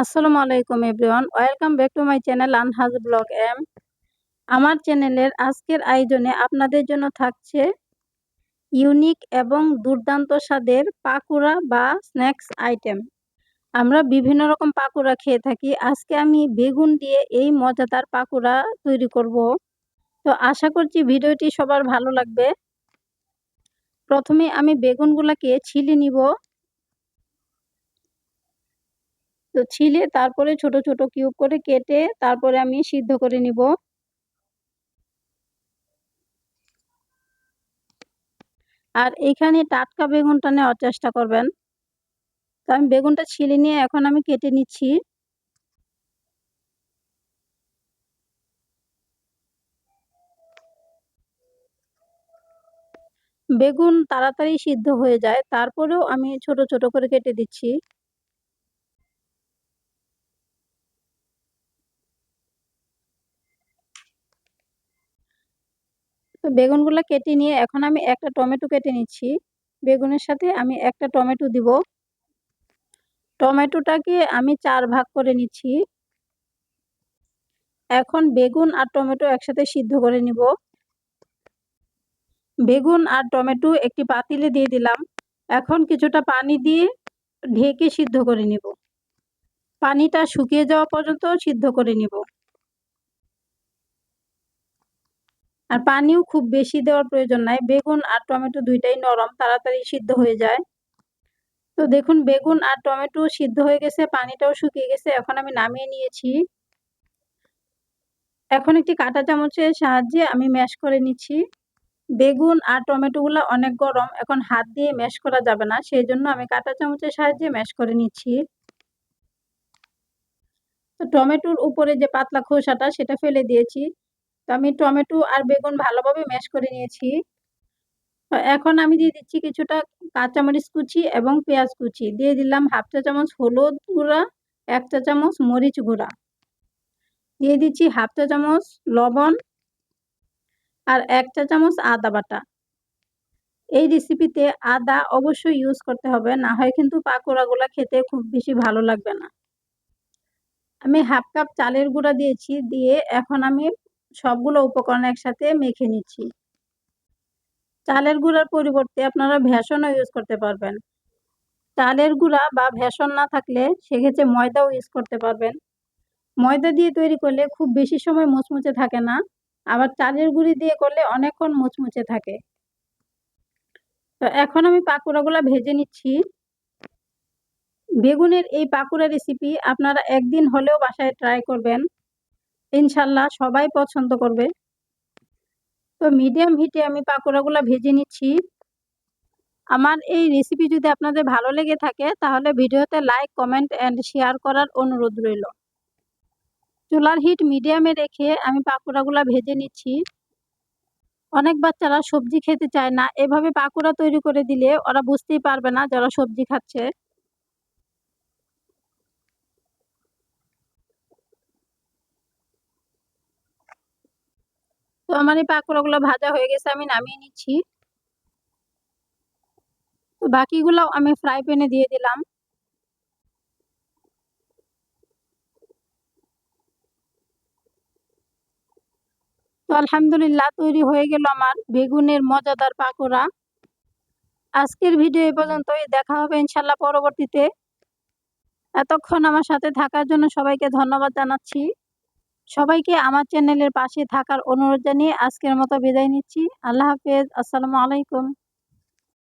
আসসালামু আলাইকুম everyone. Welcome back to my channel Anhaz blog M. আমার চ্যানেলের আজকের আয়োজনে আপনাদের জন্য থাকছে ইউনিক এবং দুর্দান্ত স্বাদের পাকুড়া বা স্ন্যাক্স আইটেম। আমরা বিভিন্ন রকম পাকুড়া খেয়ে থাকি। আজকে আমি বেগুন দিয়ে এই মজাদার পাকুড়া তৈরি করব। তো আশা করছি ভিডিওটি সবার ভালো লাগবে। প্রথমে আমি বেগুনগুলোকে ছিলে নিব। তো ছিলে তারপরে ছোট ছোট কিউব করে কেটে তারপরে আমি সিদ্ধ করে নিব। আর এখানে টাটকা বেগুনটা নেওয়ার চেষ্টা করবেন। তো আমি বেগুনটা ছিলে নিয়ে এখন আমি কেটে নিচ্ছি। বেগুন তাড়াতাড়ি সিদ্ধ হয়ে যায়, তারপরেও আমি ছোট ছোট করে কেটে দিচ্ছি। তো বেগুনগুলো কেটে নিয়ে এখন আমি একটা টমেটো কেটে নিচ্ছি। বেগুনের সাথে আমি একটা টমেটো দিব। টমেটোটাকে আমি চার ভাগ করে নিচ্ছি। এখন বেগুন আর টমেটো একসাথে সিদ্ধ করে নিব। বেগুন আর টমেটো একটি পাতিলে দিয়ে দিলাম। এখন কিছুটা পানি দিয়ে ঢেকে সিদ্ধ করে নিব। পানিটা শুকিয়ে যাওয়া পর্যন্ত সিদ্ধ করে নিব। আর পানিও খুব বেশি দেওয়ার প্রয়োজন নাই। বেগুন আর টমেটো দুইটাই নরম, তাড়াতাড়ি সিদ্ধ হয়ে যায়। তো দেখুন, বেগুন আর টমেটো সিদ্ধ হয়ে গেছে, পানিটাও শুকিয়ে গেছে, এখন আমি নামিয়ে নিয়েছি। এখন একটি কাঁটা চামচের সাহায্যে আমি ম্যাশ করে নিচ্ছি। বেগুন আর টমেটোগুলো অনেক গরম, এখন হাত দিয়ে ম্যাশ করা যাবে না, সেই জন্য আমি কাঁটা চামচের সাহায্যে ম্যাশ করে নিচ্ছি। তো টমেটোর উপরে যে পাতলা খোসাটা, সেটা ফেলে দিয়েছি। তো আমি টমেটো আর বেগুন ভালোভাবে ম্যাশ করে নিয়েছি। এখন আমি দিয়ে দিচ্ছি কিছুটা কাঁচামরিচ কুচি এবং পেঁয়াজ কুচি। দিয়ে দিলাম হাফ চা চামচ হলুদ গুঁড়া, এক চা চামচ মরিচ গুঁড়া। দিয়ে দিচ্ছি হাফ চা চামচ লবণ আর এক চা চামচ আদা বাটা। এই রেসিপিতে আদা অবশ্যই ইউজ করতে হবে, না হয় কিন্তু পাকোড়াগুলো খেতে খুব বেশি ভালো লাগবে না। আমি হাফ কাপ চালের গুঁড়া দিয়েছি, দিয়ে এখন আমি সবগুলো উপকরণ একসাথে মেখে নিচ্ছি। চালের গুঁড়ার পরিবর্তে আপনারা ভেষণও ইউজ করতে পারবেন। চালের গুঁড়া বা ভেষণ না থাকলে সেক্ষেত্রে ময়দাও ইউজ করতে পারবেন। ময়দা দিয়ে তৈরি করলে খুব বেশি সময় মুচমুচে থাকে না, আবার চালের গুঁড়ি দিয়ে করলে অনেকক্ষণ মুচমুচে থাকে। তো এখন আমি পাকুড়াগুলো ভেজে নিচ্ছি। বেগুনের এই পাকুড়া রেসিপি আপনারা একদিন হলেও বাসায় ট্রাই করবেন। ইনশাল্লাহ সবাই পছন্দ করবে। তো মিডিয়াম হিটে আমি পাকোড়াগুলো ভেজে নিচ্ছি। আমার এই রেসিপি যদি আপনাদের ভালো লেগে থাকে, তাহলে ভিডিওতে লাইক কমেন্ট অ্যান্ড শেয়ার করার অনুরোধ রইল। চুলার হিট মিডিয়ামে রেখে আমি পাকোড়াগুলো ভেজে নিচ্ছি। অনেক বাচ্চারা সবজি খেতে চায় না। এভাবে পাকোড়া তৈরি করে দিলে ওরা বুঝতেই পারবে না যারা সবজি খাচ্ছে। আমার এই পাকোড়াগুলো ভাজা হয়ে গেছে, আমি নামিয়ে নিচ্ছি। বাকিগুলো আমি ফ্রাই প্যানে দিয়ে দিলাম। তো আলহামদুলিল্লাহ, তৈরি হয়ে গেল আমার বেগুনের মজাদার পাকোড়া। আজকের ভিডিও এ পর্যন্তই, দেখা হবে ইনশাল্লাহ পরবর্তীতে। এতক্ষণ আমার সাথে থাকার জন্য সবাইকে ধন্যবাদ জানাচ্ছি। সবাইকে আমার চ্যানেলের পাশে থাকার অনুরোধ জানিয়ে আজকের মতো বিদায় নিচ্ছি। আল্লাহ হাফেজ। আসসালামু আলাইকুম।